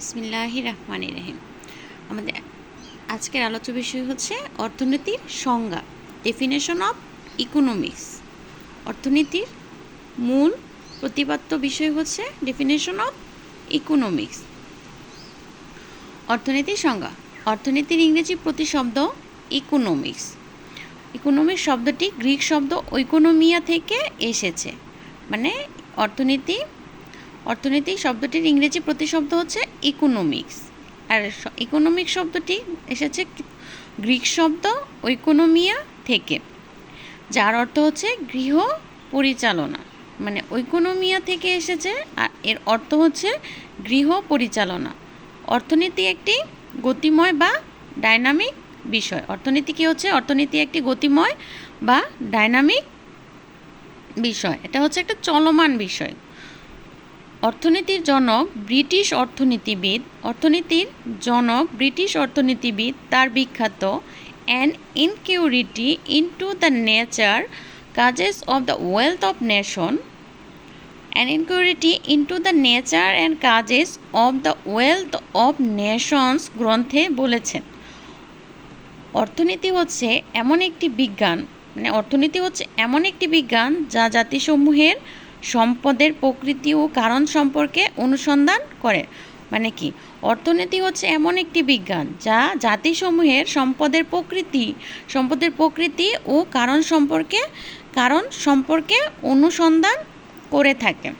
বিসমিল্লাহ রহমান রহিম আমাদের আজকের আলোচ্য বিষয় হচ্ছে অর্থনীতির সংজ্ঞা ডেফিনেশন অফ ইকোনমিক্স অর্থনীতির মূল প্রতিপাদ্য বিষয় হচ্ছে ডেফিনেশন অফ ইকোনমিক্স অর্থনীতির সংজ্ঞা, অর্থনীতির ইংরেজি প্রতিশব্দ ইকোনমিক্স ইকোনমিক্স শব্দটি গ্রিক শব্দ ঐকোনমিয়া থেকে এসেছে। মানে অর্থনীতি অর্থনীতি শব্দটির ইংরেজি প্রতিশব্দ হচ্ছে ইকোনমিক্স আর ইকোনমিক শব্দটি এসেছে গ্রিক শব্দ ঐকোনমিয়া থেকে, যার অর্থ হচ্ছে গৃহ পরিচালনা। মানে ঐকোনমিয়া থেকে এসেছে, আর এর অর্থ হচ্ছে গৃহ পরিচালনা। অর্থনীতি একটি গতিময় বা ডাইনামিক বিষয়। অর্থনীতি কী হচ্ছে? অর্থনীতি একটি গতিময় বা ডাইনামিক বিষয়। এটা হচ্ছে একটা চলমান বিষয়। অর্থনীতির জনক ব্রিটিশ অর্থনীতিবিদ, অর্থনীতির জনক ব্রিটিশ অর্থনীতিবিদ, তার বিখ্যাত an inquiry into the nature causes of the wealth of nation an inquiry into the nature and causes of the wealth of nations গ্রন্থে বলেছেন। অর্থনীতি হচ্ছে এমন একটি বিজ্ঞান মানে অর্থনীতি হচ্ছে এমন একটি বিজ্ঞান যা জাতিসমূহের সম্পদের প্রকৃতি ও কারণ সম্পর্কে অনুসন্ধান করে। মানে কি? অর্থনীতি হচ্ছে এমন একটি বিজ্ঞান যা জাতিসমূহের সম্পদের প্রকৃতি সম্পদের প্রকৃতি ও কারণ সম্পর্কে কারণ সম্পর্কে অনুসন্ধান করে থাকে।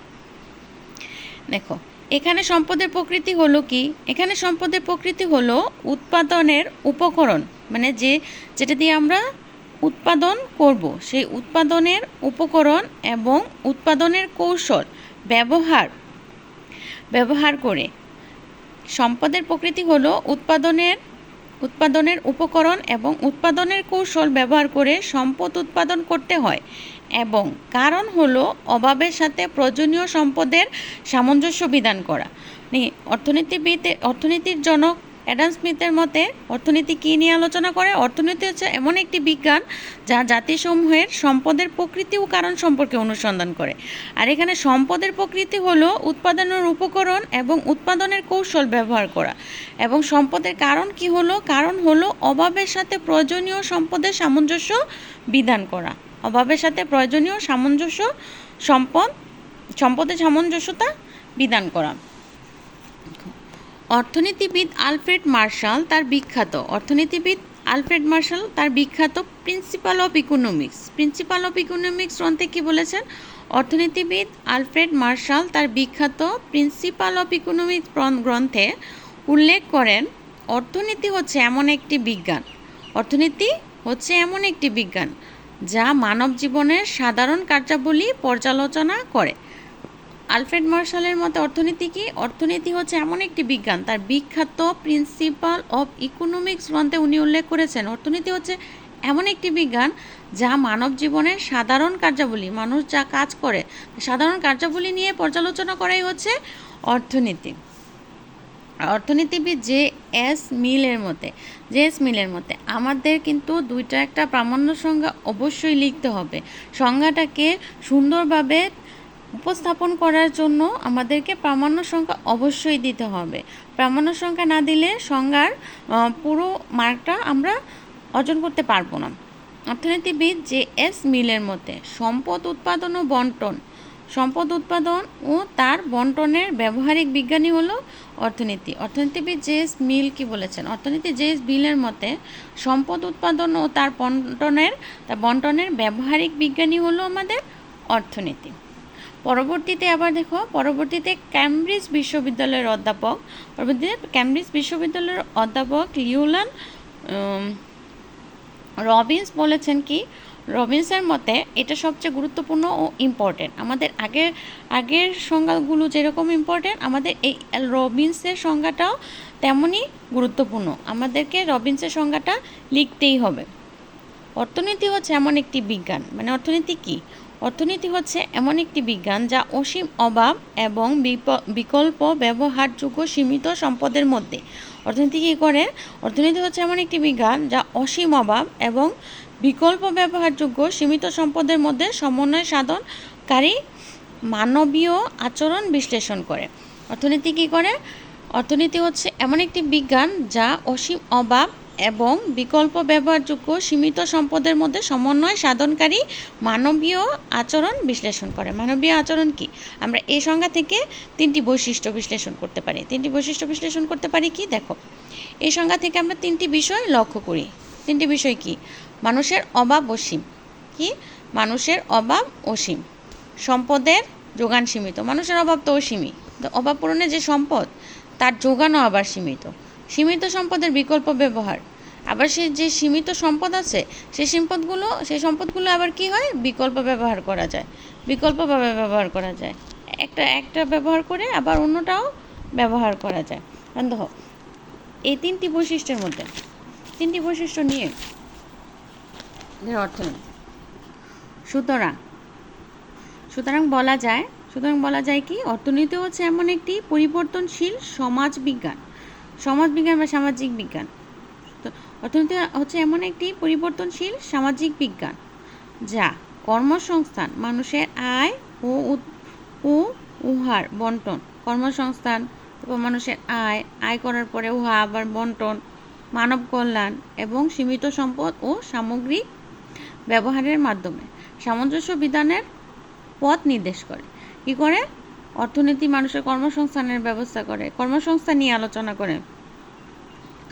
দেখো, এখানে সম্পদের প্রকৃতি হলো কি? এখানে সম্পদের প্রকৃতি হলো উৎপাদনের উপকরণ। মানে যে, যেটা দিয়ে আমরা উৎপাদন করব। সেই উৎপাদনের উপকরণ এবং উৎপাদনের কৌশল ব্যবহার ব্যবহার করে। সম্পদের প্রকৃতি হল উৎপাদনের উৎপাদনের উপকরণ এবং উৎপাদনের কৌশল ব্যবহার করে সম্পদ উৎপাদন করতে হয় এবং কারণ হলো অভাবের সাথে প্রয়োজনীয় সম্পদের সামঞ্জস্য বিধান করা। অর্থনীতিবিদ অর্থনীতির জনক অ্যাডাম স্মিথের মতে, অর্থনীতি কী নিয়ে আলোচনা করে? অর্থনীতি হচ্ছে এমন একটি বিজ্ঞান যা জাতিসমূহের সম্পদের প্রকৃতি ও কারণ সম্পর্কে অনুসন্ধান করে। আর এখানে সম্পদের প্রকৃতি হলো উৎপাদনের উপকরণ এবং উৎপাদনের কৌশল ব্যবহার করা। এবং সম্পদের কারণ কি হলো? কারণ হলো অভাবের সাথে প্রয়োজনীয় সম্পদের সামঞ্জস্য বিধান করা। অভাবের সাথে প্রয়োজনীয় সামঞ্জস্য সম্পদ, সম্পদের সামঞ্জস্যতা বিধান করা। অর্থনীতিবিদ আলফ্রেড মার্শাল তার বিখ্যাত, অর্থনীতিবিদ আলফ্রেড মার্শাল তার বিখ্যাত principal of economics. Principal of economics গ্রন্থে কী বলেছেন? অর্থনীতিবিদ আলফ্রেড মার্শাল তার বিখ্যাত প্রিন্সিপাল অফ ইকোনমিক্স গ্রন্থে উল্লেখ করেন, অর্থনীতি হচ্ছে এমন একটি বিজ্ঞান। অর্থনীতি হচ্ছে এমন একটি বিজ্ঞান যা মানব জীবনের সাধারণ কার্যাবলী পর্যালোচনা করে। আলফ্রেড মার্শালের মতে অর্থনীতি কি? অর্থনীতি হচ্ছে এমন একটি বিজ্ঞান, তার বিখ্যাত প্রিন্সিপাল অফ ইকোনমিক্স গ্রন্থে উনি উল্লেখ করেছেন, অর্থনীতি হচ্ছে এমন একটি বিজ্ঞান যা মানব জীবনের সাধারণ কার্যাবলী, মানুষ যা কাজ করে, সাধারণ কার্যাবলী নিয়ে পর্যালোচনা করাই হচ্ছে অর্থনীতি। অর্থনীতিবিদ জে এস মিলের মতে, জে এস মিলের মতে, আমাদের কিন্তু দুইটা একটা প্রামাণ্য সংজ্ঞা অবশ্যই লিখতে হবে। সংজ্ঞাটাকে সুন্দরভাবে উপস্থাপন করার জন্য আমাদেরকে প্রামাণ্য সংখ্যা অবশ্যই দিতে হবে। প্রামাণ্য সংখ্যা না দিলে সংজ্ঞার পুরো মার্কটা আমরা অর্জন করতে পারব না। অর্থনীতিবিদ যে এস মিলের মতে, সম্পদ উৎপাদন ও বন্টন, সম্পদ উৎপাদন ও তার বন্টনের ব্যবহারিক বিজ্ঞানী হলো অর্থনীতি। অর্থনীতিবিদ জে এস মিল কি বলেছেন? অর্থনীতি জে এস বিলের মতে, সম্পদ উৎপাদন ও তার বন্টনের তার বন্টনের ব্যবহারিক বিজ্ঞানী হলো আমাদের অর্থনীতি। পরবর্তীতে আবার দেখো, পরবর্তীতে ক্যামব্রিজ বিশ্ববিদ্যালয়ের অধ্যাপক, পরবর্তীতে ক্যামব্রিজ বিশ্ববিদ্যালয়ের অধ্যাপক লিউলান রবিন্স বলেছেন কি, রবিন্সের মতে এটা সবচেয়ে গুরুত্বপূর্ণ ও ইম্পর্টেন্ট আমাদের আগের আগের সংজ্ঞাগুলো যেরকম ইম্পর্টেন্ট আমাদের এই রবিন্সের সংজ্ঞাটাও তেমনই গুরুত্বপূর্ণ। আমাদেরকে রবিন্সের সংজ্ঞাটা লিখতেই হবে। অর্থনীতি হচ্ছে এমন একটি বিজ্ঞান। মানে অর্থনীতি কী? অর্থনীতি হচ্ছে এমন একটি বিজ্ঞান যা অসীম অভাব এবং বিকল্প ব্যবহারযোগ্য সীমিত সম্পদের মধ্যে। অর্থনীতি কী করে? অর্থনীতি হচ্ছে এমন একটি বিজ্ঞান যা অসীম অভাব এবং বিকল্প ব্যবহারযোগ্য সীমিত সম্পদের মধ্যে সমন্বয় সাধনকারী মানবীয় আচরণ বিশ্লেষণ করে। অর্থনীতি কী করে? অর্থনীতি হচ্ছে এমন একটি বিজ্ঞান যা অসীম অভাব এবং বিকল্প ব্যবহারযোগ্য সীমিত সম্পদের মধ্যে সমন্বয় সাধনকারী মানবীয় আচরণ বিশ্লেষণ করে। মানবীয় আচরণ কি? আমরা এই সংজ্ঞা থেকে তিনটি বৈশিষ্ট্য বিশ্লেষণ করতে পারি। তিনটি বৈশিষ্ট্য বিশ্লেষণ করতে পারি কি? দেখো, এই সংজ্ঞা থেকে আমরা তিনটি বিষয় লক্ষ্য করি। তিনটি বিষয় কি? মানুষের অভাব অসীম কি? মানুষের অভাব অসীম সম্পদের যোগান সীমিত। মানুষের অভাব তো অসীমই। অভাব পূরণে যে সম্পদ, তার যোগানও আবার সীমিত। সীমিত সম্পদের বিকল্প ব্যবহার। আবার সে যে সীমিত সম্পদ আছে সেই সম্পদগুলো সেই সম্পদগুলো আবার কি হয়? বিকল্প ব্যবহার করা যায়। বিকল্পভাবে ব্যবহার করা যায়। একটা একটা ব্যবহার করে আবার অন্যটাও ব্যবহার করা যায়। দেখো, এই তিনটি বৈশিষ্ট্যের মধ্যে, তিনটি বৈশিষ্ট্য নিয়ে অর্থনীতি সুতরাং সুতরাং বলা যায়, সুতরাং বলা যায় কি? অর্থনীতি হচ্ছে এমন একটি পরিবর্তনশীল সমাজ বিজ্ঞান। সমাজ বিজ্ঞান বা সামাজিক বিজ্ঞান। তো অর্থনীতি হচ্ছে এমন একটি পরিবর্তনশীল সামাজিক বিজ্ঞান, যা কর্মসংস্থান, মানুষের আয় ও ও উহার বন্টন। কর্মসংস্থান, তারপর মানুষের আয় আয় করার পরে উহা আবার বন্টন, মানব কল্যাণ এবং সীমিত সম্পদ ও সামগ্রিক ব্যবহারের মাধ্যমে সামঞ্জস্য বিধানের পথ নির্দেশ করে। কি করে? অর্থনীতি মানুষের কর্মসংস্থানের ব্যবস্থা করে, কর্মসংস্থান নিয়ে আলোচনা করে,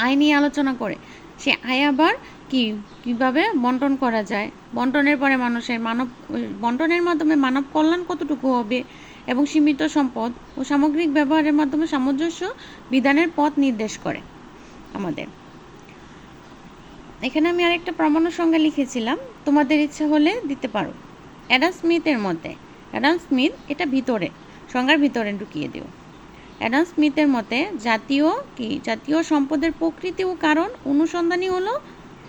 আয় নিয়ে আলোচনা করে। সে আয় আবার কি, কীভাবে বন্টন করা যায়? বন্টনের পরে মানুষের মানব, বন্টনের মাধ্যমে মানব কল্যাণ কতটুকু হবে এবং সীমিত সম্পদ ও সামগ্রিক ব্যবহারের মাধ্যমে সামঞ্জস্য বিধানের পথ নির্দেশ করে আমাদের। এখানে আমি আরেকটা প্রমাণের সঙ্গে লিখেছিলাম, তোমাদের ইচ্ছা হলে দিতে পারো। অ্যাডাম স্মিথের মতে, অ্যাডাম স্মিথ এটা ভিতরে। সংজ্ঞার ভিতরে ঢুকিয়ে দিও। অ্যাডাম স্মিথের মতে জাতীয় কি? জাতীয় সম্পদের প্রকৃতি ও কারণ অনুসন্ধানই হলো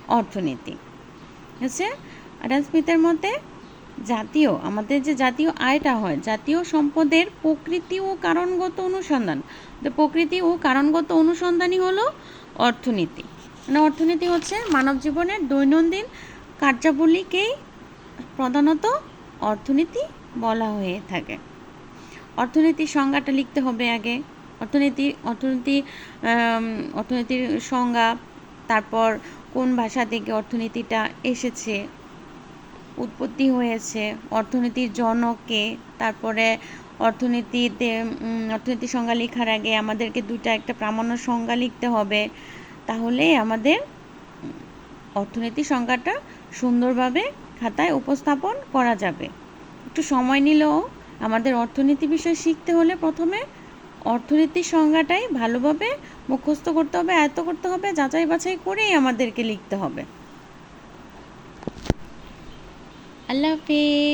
অর্থনীতি। আছে অ্যাডাম স্মিথের মতে জাতীয়, আমাদের যে জাতীয় আয়টা হয়, জাতীয় সম্পদের প্রকৃতি ও কারণগত অনুসন্ধান। তো প্রকৃতি ও কারণগত অনুসন্ধানই হলো অর্থনীতি। মানে অর্থনীতি হচ্ছে মানব জীবনের দৈনন্দিন কার্যাবলীকেই প্রধানত অর্থনীতি বলা হয়ে থাকে। অর্থনীতির সংজ্ঞাটা লিখতে হবে আগে। অর্থনীতি অর্থনীতি অর্থনীতির সংজ্ঞা তারপর কোন ভাষা থেকে অর্থনীতিটা এসেছে উৎপত্তি হয়েছে অর্থনীতির জনকে তারপরে অর্থনীতিতে উম, অর্থনীতির সংজ্ঞা লেখার আগে আমাদেরকে দুইটা একটা প্রামাণ্য সংজ্ঞা লিখতে হবে। তাহলে আমাদের অর্থনীতি সংজ্ঞাটা সুন্দরভাবে খাতায় উপস্থাপন করা যাবে। একটু সময় নিলেও আমাদের অর্থনীতি বিষয় শিখতে হলে প্রথমে অর্থনীতির সংজ্ঞাটাই ভালোভাবে মুখস্থ করতে হবে, আয়ত্ত করতে হবে, যাচাই বাছাই করেই আমাদেরকে লিখতে হবে। আল্লাহ হাফিজ।